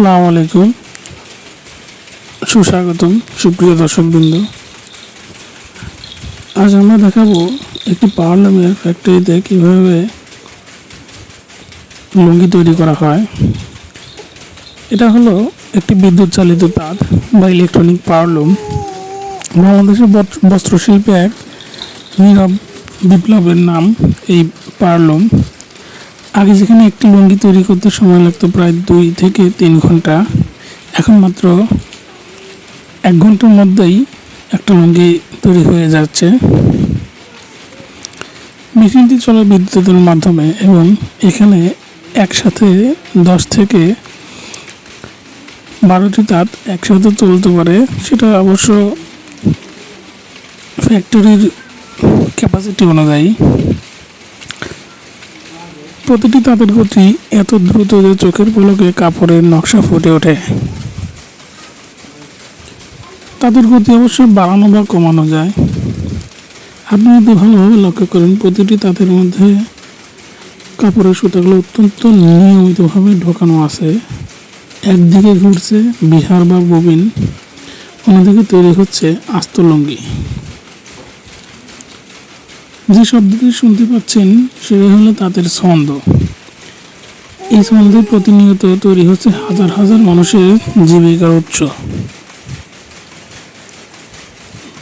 আসসালামু আলাইকুম। সুস্বাগতম, সুপ্রিয় দর্শকবৃন্দ। আজ আমরা দেখাবো একটি পাওয়ারলুমের ফ্যাক্টরিতে কীভাবে লুঙ্গি তৈরি করা হয়। এটা হলো একটি বিদ্যুৎ চালিত তাঁত বা ইলেকট্রনিক পাওয়ারলুম বাংলাদেশের বস্ত্র- বস্ত্রশিল্পে এক নীরব বিপ্লবের নাম এই পাওয়ারলুম আগে যেখানে একটি লুঙ্গি তৈরি করতে সময় লাগতো প্রায় দুই থেকে তিন ঘণ্টা, এখন মাত্র এক ঘণ্টার মধ্যেই একটা লুঙ্গি তৈরি হয়ে যাচ্ছে। মেশিনটি চলে বিদ্যুতের মাধ্যমে এবং এখানে একসাথে দশ থেকে বারোটি তাঁত একসাথে চলতে পারে। সেটা অবশ্য ফ্যাক্টরির ক্যাপাসিটি অনুযায়ী। প্রতিটি তাঁতের গতি এত দ্রুত যে চোখের পলকে কাপড়ের নকশা ফুটে ওঠে। তাদের গতি অবশ্যই বাড়ানো বা কমানো যায়। আপনি যদি ভালোভাবে লক্ষ্য করেন, প্রতিটি তাঁতের মধ্যে কাপড়ের সুতাগুলো অত্যন্ত নিয়মিতভাবে ঢোকানো আছে। একদিকে ঘুরছে বিহার বা ববিন, অন্যদিকে তৈরি হচ্ছে আস্ত লুঙ্গি। যে শব্দটি শুনতে পাচ্ছেন, সেটা হলো তাদের ছন্দ। এই ছন্দে প্রতিনিয়ত তৈরি হচ্ছে হাজার হাজার মানুষের জীবিকার উৎস।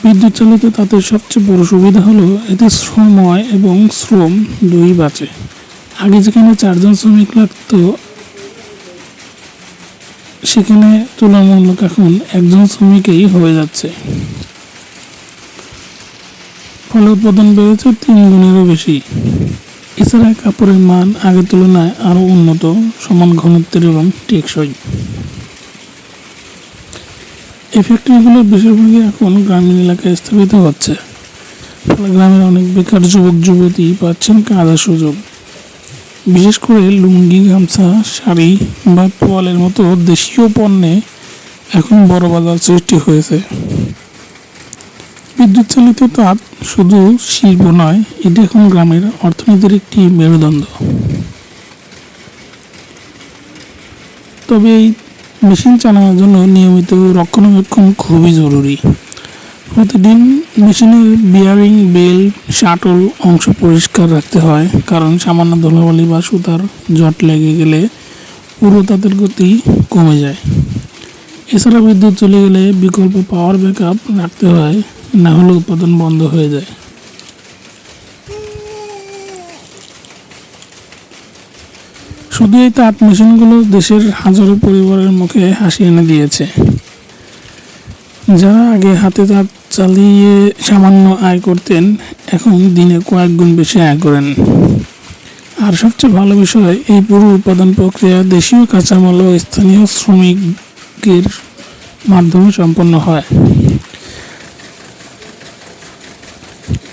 বিদ্যুৎ চালিত তাদের সবচেয়ে বড় সুবিধা হলো এতে শ্রময় এবং শ্রম দুই বাঁচে। আগে যেখানে চারজন শ্রমিক লাগতো, সেখানে তুলনামূলক এখন একজন শ্রমিকেই হয়ে যাচ্ছে। ফলে উৎপাদন বেড়েছে তিন গুণেরও বেশি। এছাড়া কাপড়ের মান আগের তুলনায় আরও উন্নত, সমান ঘনত্বের এবং টেকসই। এই ফ্যাক্টরিগুলো বেশিরভাগই এখন গ্রামীণ এলাকায় স্থাপিত হচ্ছে। ফলে গ্রামের অনেক বেকার যুবক, যুবতী পাচ্ছেন কাজের সুযোগ। বিশেষ করে লুঙ্গি, গামছা, শাড়ি বা তোয়ালের মতো দেশীয় পণ্যে এখন বড় বাজার সৃষ্টি হয়েছে। বিদ্যুৎ চালিত তাঁত শুধু শিল্প নয়, এটি এখন গ্রামের অর্থনীতির একটি মেরুদণ্ড। তবে এই মেশিন চালানোর জন্য নিয়মিত রক্ষণাবেক্ষণ খুবই জরুরি। প্রতিদিন মেশিনের বিয়ারিং, বেল, শাটল অংশ পরিষ্কার রাখতে হয়, কারণ সামান্য ধুলাবালি বা সুতার জট লেগে গেলে পুরো তাদের গতি কমে যায়। এছাড়া বিদ্যুৎ চলে গেলে বিকল্প পাওয়ার ব্যাকআপ রাখতে হয়। না হলে উৎপাদন বন্ধ হয়ে যায়। শুধু এই তাঁত মেশিনগুলো দেশের হাজারো পরিবারের মুখে হাসি এনে দিয়েছে। যারা আগে হাতে তাঁত চালিয়ে সামান্য আয় করতেন, এখন দিনে কয়েক গুণ বেশি আয় করেন। আর সবচেয়ে ভালো বিষয়, এই পুরো উৎপাদন প্রক্রিয়া দেশীয় কাঁচামাল ও স্থানীয় শ্রমিকের মাধ্যমে সম্পন্ন হয়।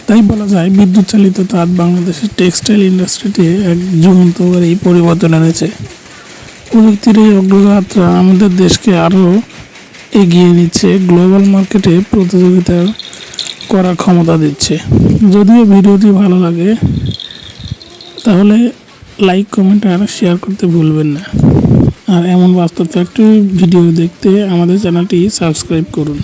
তাই বলা যায় বিদ্যুৎ চালিত তাঁত বাংলাদেশের টেক্সটাইল ইন্ডাস্ট্রিতে এক যুগান্তকারী পরিবর্তন এনেছে। প্রযুক্তির এই অগ্রযাত্রা আমাদের দেশকে আরও এগিয়ে নিচ্ছে, গ্লোবাল মার্কেটে প্রতিযোগিতা করার ক্ষমতা দিচ্ছে। যদিও ভিডিওটি ভালো লাগে, তাহলে লাইক, কমেন্ট আর শেয়ার করতে ভুলবেন না। আর এমন বাস্তব ফ্যাক্টরি ভিডিও দেখতে আমাদের চ্যানেলটি সাবস্ক্রাইব করুন।